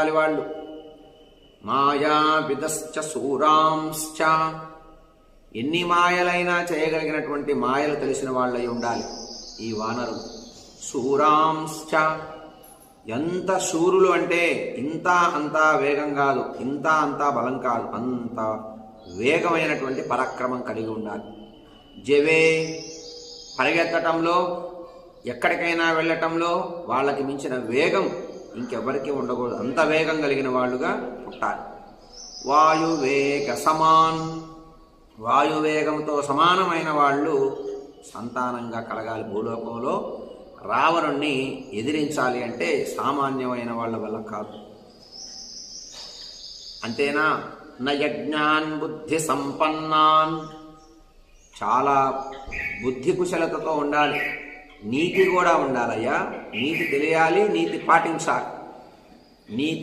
వాళ్ళు. మాయా సూరాంశ్చ. శూరాంశ్చ ఎన్ని మాయలైనా చేయగలిగినటువంటి మాయలు తెలిసిన వాళ్ళై ఉండాలి. ఈ వానరు. శూరాంశ్చ ఎంత శూరులు అంటే ఇంత అంతా వేగం కాదు. ఇంత అంతా బలం కాదు. అంత వేగమైనటువంటి పరాక్రమం కలిగి ఉండాలి. జవే పరిగెత్తటంలో ఎక్కడికైనా వెళ్ళటంలో వాళ్ళకి మించిన వేగం ఇంకెవరికి ఉండకూడదు. అంత వేగం కలిగిన వాళ్ళుగా పుట్టాలి. వాయువేగ సమాన్. వాయువేగంతో సమానమైన వాళ్ళు సంతానంగా కలగాలి భూలోకంలో. రావణుణ్ణి ఎదిరించాలి అంటే సామాన్యమైన వాళ్ళ వల్ల కాదు. అంతేనా? నయజ్ఞాన్ బుద్ధి సంపన్నాన్. చాలా బుద్ధి కుశలతతో ఉండాలి. నీతి కూడా ఉండాలయ్యా. నీతి తెలియాలి నీతి పాటించాలి. నీతి